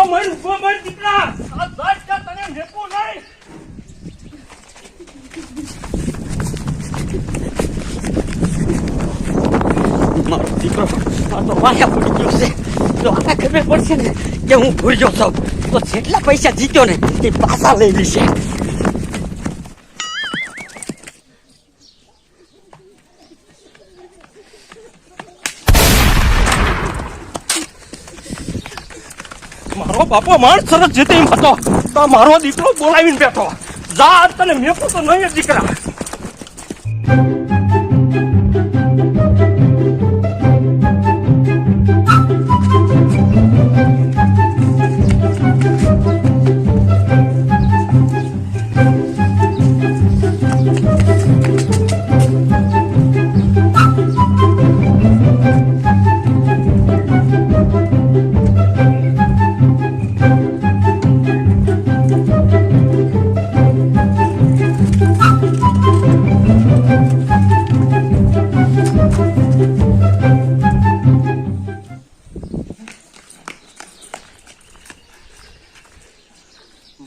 ઊભો મર ઊભો મર દીકરા. આ દસ કા તને નેપો નહીં. મારો દીકરો આ તો વાયા પડી ગયો છે. તો આને ખબર પડશે ને કે હું ભૂર્યો છું તો જેટલા પૈસા જીત્યો ને એ પાછા લઈ લેશે મારો બાપો માણ સરસ જીતે હતો. તો મારો દીકરો બોલાવીને બેઠો. જા તને મેં તો નહીં દીકરા.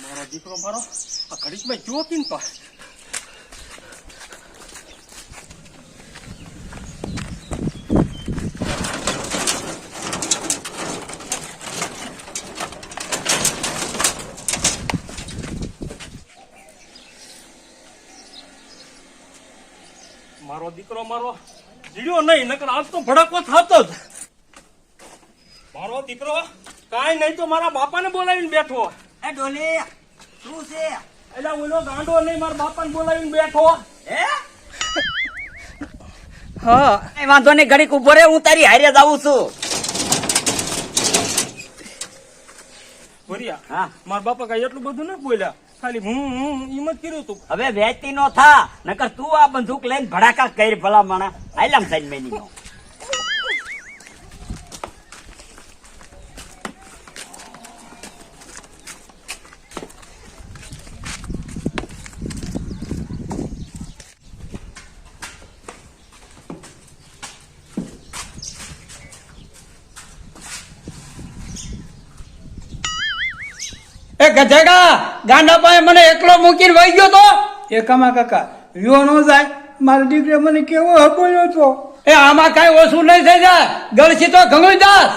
મારો દીકરો મારો? આ ઘડીકમાં જુઓ પીન પા મારો દીકરો મારો જીડ્યો નહીં, નકર આજ તો ભડકવો થતો જ. મારો દીકરો, કાંઈ નહીં તો મારા બાપાને બોલાવીને બેઠો. એ ડોલી શું છે? એટલે ઓલો ગાંડો નહીં મારા બાપાને બોલાવીને બેઠો. હે? હા. એ વાંધો નહીં ઘડીક ઊભો રે હું તારી હારે જ આવું છું. ભર્યા હા. મારા બાપા કઈ એટલું બધું ન બોલ્યા. ખાલી હું હું એમ જ કર્યું તું હવે વેચતી નો થા નકર તું આ બંદૂક લઈને ભડાકા કરી ભલા માણા. આયલામ સાઈન મેની નો ગધેડા ગાંડા પાસે મને એકલો મૂકીને વહી ગયો તો? એ કમા કાકા વિવો ન જાય. મારા દીકરે મને કેવો હકોયો હતો એ આમાં કઈ ઓછું નહીં થઈ જાય. ગળસી તો ઘણું દાસ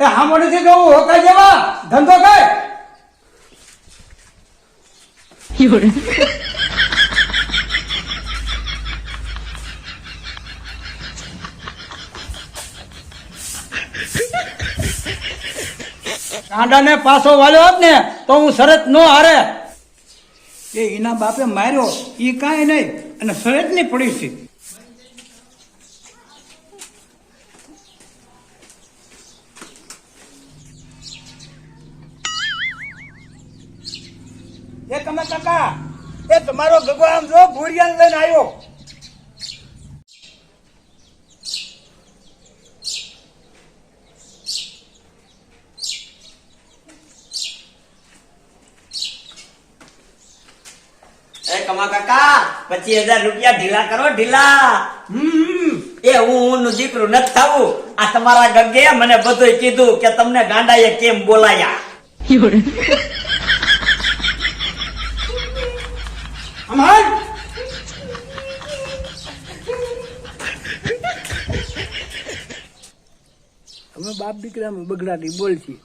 એ હામોડીથી તો હું હોકા જેવા. ધંધો કર. કાંડાને પાછો વાળ્યો હોત ને, તો હું શરત નો હારે. એ એના બાપે માર્યો એ કાંઈ નહીં, અને શરત નહીં પડી છે. એ તમે કાકા, એ તમારો ગગો આમ જો ભૂરિયાને લઈને આવ્યો. એ કાકા, પચીસ હજાર રૂપિયા ઢીલા કરો, ઢીલા. હમ, એ હું નું દીકરું નથી થવું. આ તમારા ગગે મને બધું કીધું કે તમને ગાંડાએ કેમ બોલાયા? અમાર અમે બાપ દીકરા અમે બગડાટી બોલશી.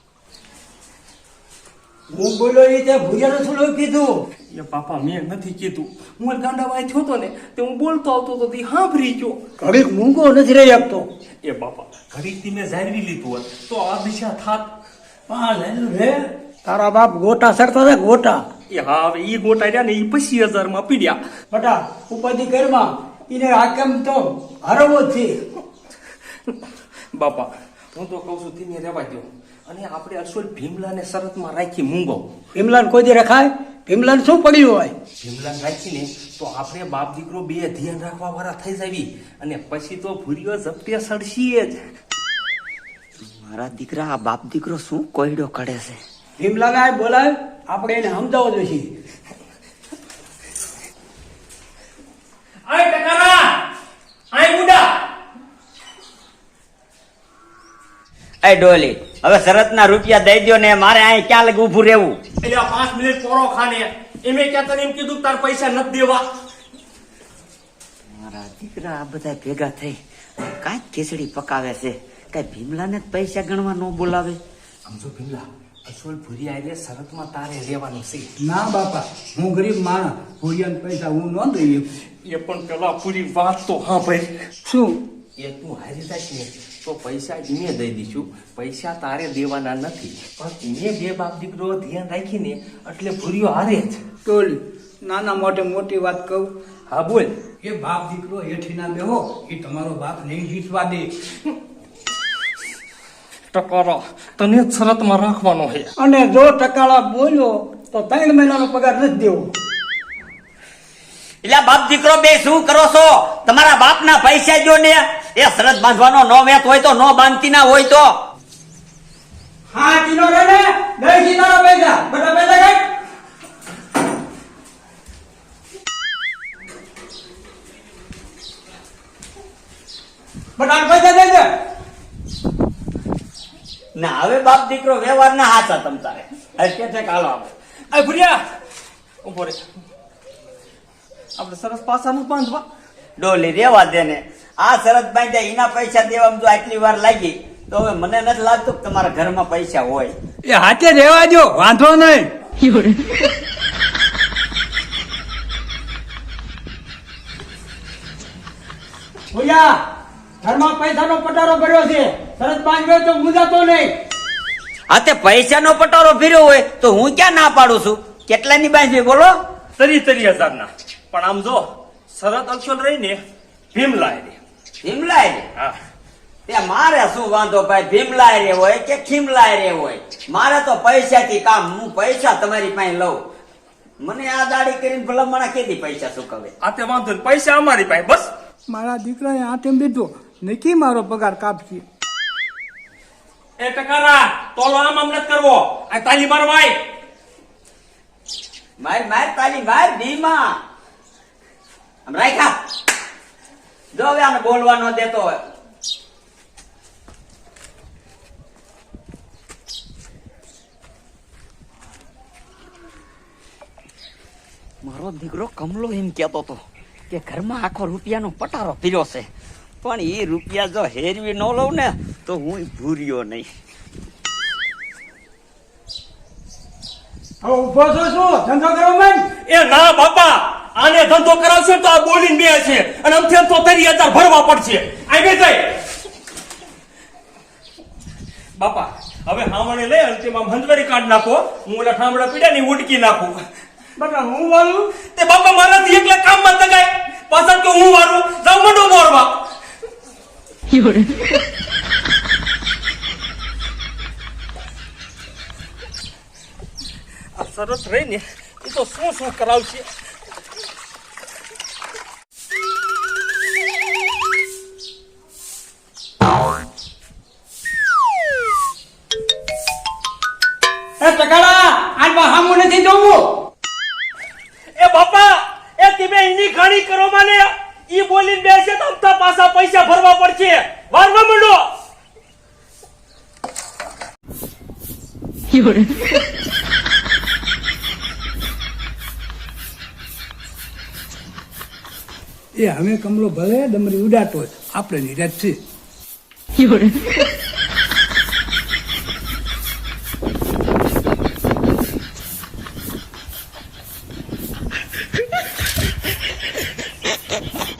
હું બોલ્યો એ તે ભૂજાનો થોડું કીધું એ બાપા મેં નથી કીધું. હું ગાંડા ભાઈ થયો તો ને તે હું બોલતો આવતો તો તે હાંભરી ગયો. ઘડીક મૂંગો નથી રહી આપતો. એ બાપા ઘડીકથી મેં જાળવી લીધું હોત તો આ દિશા થાત. હા લેલું રે. તારા બાપ ગોટા સરતા હતા ગોટા. એ હા એ ગોટા રહ્યા ને એ પછી હજારમાં પીડ્યા. બટા ઉપાધિ કરમાં એને આ કેમ તો હરવો છે? બાપા હું તો કઉ છું ધીમે રહેવા દો અને આપણે અસલ ભીમલાને શરતમાં રાખી મૂંગો. ભીમલાને કોઈ દી રખાય? ભીમલાને શું પડ્યું હોય? ભીમલા રાખીને તો આપણે બાપ દીકરો બે ધ્યાન રાખવા વાળા થઈ જાવી. અને પછી તો ભૂરીઓ ઝપટે સડશીએ જ. મારા દીકરા આ બાપ દીકરો શું કોયડો કરે છે? ભીમલાને આ બોલાય આપણે એને સમજાવો જોઈએ એ ડોલી હવે શરતના રૂપિયા દઈ દ્યો ને મારે અહીં ક્યાં લગ ઊભું રહેવું? એટલે પાંચ મિનિટ પોરો ખાને. એમે ક્યાં તને એમ કીધું કે તાર પૈસા નથી દેવા? મારા દીકરા આ બધા ભેગા થઈ કાંઈક ખીચડી પકાવે છે. કઈ ભીમલાને જ પૈસા ગણવા ન બોલાવે. સમજો ભીમલા અસલ એટલે આવીને શરતમાં તારે રહેવાનું છે. ના બાપા હું ગરીબ માણસ ભૂરિયાને પૈસા હું ન દઈ એ પણ પેલા પૂરી વાત તો હા ભાઈ. શું? એ તું હારી થાય ને તો પૈસા એને દઈ દઈશું પૈસા તારે દેવાના નથી. પણ મેં બે બાપ દીકરો ધ્યાન રાખીને એટલે ભૂરીઓ હારે જ. ટોલ નાના મોટે મોટી વાત કહું. હા બોલ. એ બાપ દીકરો હેઠી ના બેહો એ તમારો બાપ નહીં જીતવા દે. ટકારો તને જ શરતમાં રાખવાનો છે. અને જો ટકાળા બોલ્યો તો ત્રણ મહિનાનો પગાર નથી દેવો. એટલે બાપ દીકરો બે શું કરો છો? તમારા બાપના પૈસા જો ને એ શરત બાંધવાનો નો વેત હોય તો નો બાંધતી ના હોય તો. હા કિલો રે ને? દઈ દી તારા પૈસા. બધા પૈસા કઈ બધા પૈસા દઈ દે. ના હવે બાપ દીકરો વ્યવહાર ના હાચા તમ તારે. કે છે કાલો આવે. ભૂરિયા ઊભો રે. આપણે સરસ પાસાનું બાંધવા ડોલી રેવા દે ને. આ શરત બાંધ્યા એના પૈસા દેવામાં જો આટલી વાર લાગી તો હવે મને નથી લાગતું કે તમારા ઘરમાં પૈસા હોય. એ હાથે રહેવા જો વાંધો નહીં. ભૈયા ઘરમાં પૈસાનો પટારો ભર્યો છે. સરસ બાંધ્યો તો મુંજાતો નહીં. હા તે પૈસાનો પટારો ભર્યો હોય તો હું ક્યાં ના પાડું છું? કેટલાની બાંધવી બોલો. તરી તરી હજારના. પણ આમ જો શરત અક્ષર રહીને ભીમલાય રે ભીમલાય રે હા. તે મારે શું વાંધો ભાઈ ભીમલાય રે હોય કે ખીમલાય રે હોય? મારે તો પૈસાથી કામ હું પૈસા તમારી પાસે લઉં. મને આ દાડી કરીને ભલામણા કેદી પૈસા ચૂકવે આ તે વાંધો નહીં પૈસા અમારી પાસે બસ. મારા દીકરાએ ટેમ દીધો નક્કી મારો પગાર કાપશે? એ ટકારા તોલો આમ આમ નથી કરવો. આ તાલી મારવાય. માર માર તાલી માર ભીમા. આમ રાખ્યા. જો હવે આને બોલવા ન દેતો હોય. મારો દીકરો કમલો એમ કેતો હતો કે ઘરમાં આખો રૂપિયાનો પટારો પીરો છે. પણ એ રૂપિયા જો હેરવી ન લઉં ને તો હું ભૂર્યો નહીં. ઊભો છું શું? ધંધો કરો મન. એ ના બાપા આને ધંધો કરાવશે તો આ બોલીને બે છે. અને અમથે તો તરી હજાર ભરવા પડશે. આઈ બે જાય બાપા હવે હામણે લઈ અને તેમાં હંજવારી કાઢ નાખો. હું ઓલા ઠામડા પીડ્યા ની ઉડકી નાખું. બાપા હું વાળું તે બાપા મારાથી એકલા કામમાં તગાય. પાછળ તો હું વાળું જાઉં મંડો મોરવા. સરસ રહી ને એ તો શું શું કરાવશે? ઘણી કરો માને ઈ બોલીને બેસે તો અમતા પાછા પૈસા ભરવા પડશે. વારવા મંડો. એ હવે કમલો ભલે ડમરી ઉડાતો આપણે નિરાશ છે